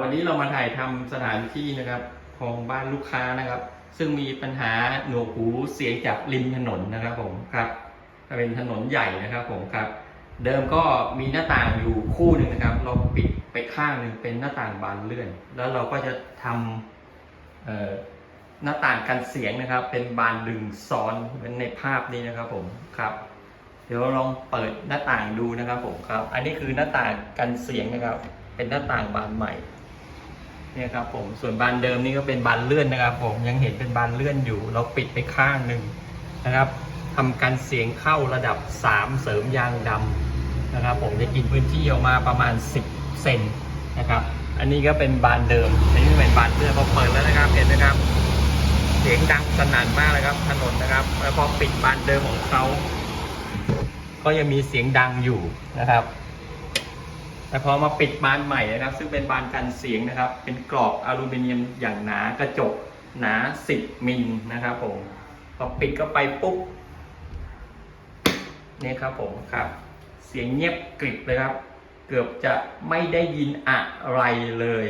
วันนี้เรามาถ่ายทำสถานที่นะครับของบ้านลูกค้านะครับ ซึ่งมีปัญหาหนวกหูเสียงจากริมถนนนะครับผมครับเป็นถนนใหญ่นะครับผมครับ เดิมก็มีหน้าต่างอยู่คู่หนึ่งนะครับ เราปิดไปข้างหนึ่งเป็นหน้าต่างบานเลื่อน แล้วเราก็จะทำหน้าต่างกันเสียงนะครับ เป็นบานดึงซ้อนเหมือนในภาพนี้นะครับผมครับเดี๋ยวลองเปิดหน้าต่างดูนะครับผมครับ อันนี้คือหน้าต่างกันเสียงนะครับ เป็นหน้าต่างบานใหม่เนี่ยครับผมส่วนบานเดิมนี่ก็เป็นบานเลื่อนนะครับ ผมยังเห็นเป็นบานเลื่อนอยู่ เราปิดไปข้างหนึ่งนะครับทำการเสียงเข้าระดับ 3 เสริมยางดำนะครับ ผมจะกินพื้นที่ออกมาประมาณ 10เซนนะครับอันนี้ก็เป็นบานเดิมอันนี้เป็นบานเลื่อนพอเปิดแล้วนะครับเห็นไหมครับ เสียงดังสนั่นมากเลยครับ ถนนนะครับ แล้วพอปิดบานเดิมของเขาก็ยังมีเสียงดังอยู่นะครับ แต่พอมาปิดบานใหม่นะครับ ซึ่งเป็นบานกันเสียงนะครับ เป็นกรอบอลูมิเนียมอย่างหนากระจกหนา 10 มิลนะครับผมพอปิดเข้าไปปุ๊บนี่ครับผมครับ เสียงเงียบกริบเลยครับ เกือบจะไม่ได้ยินอะไรเลย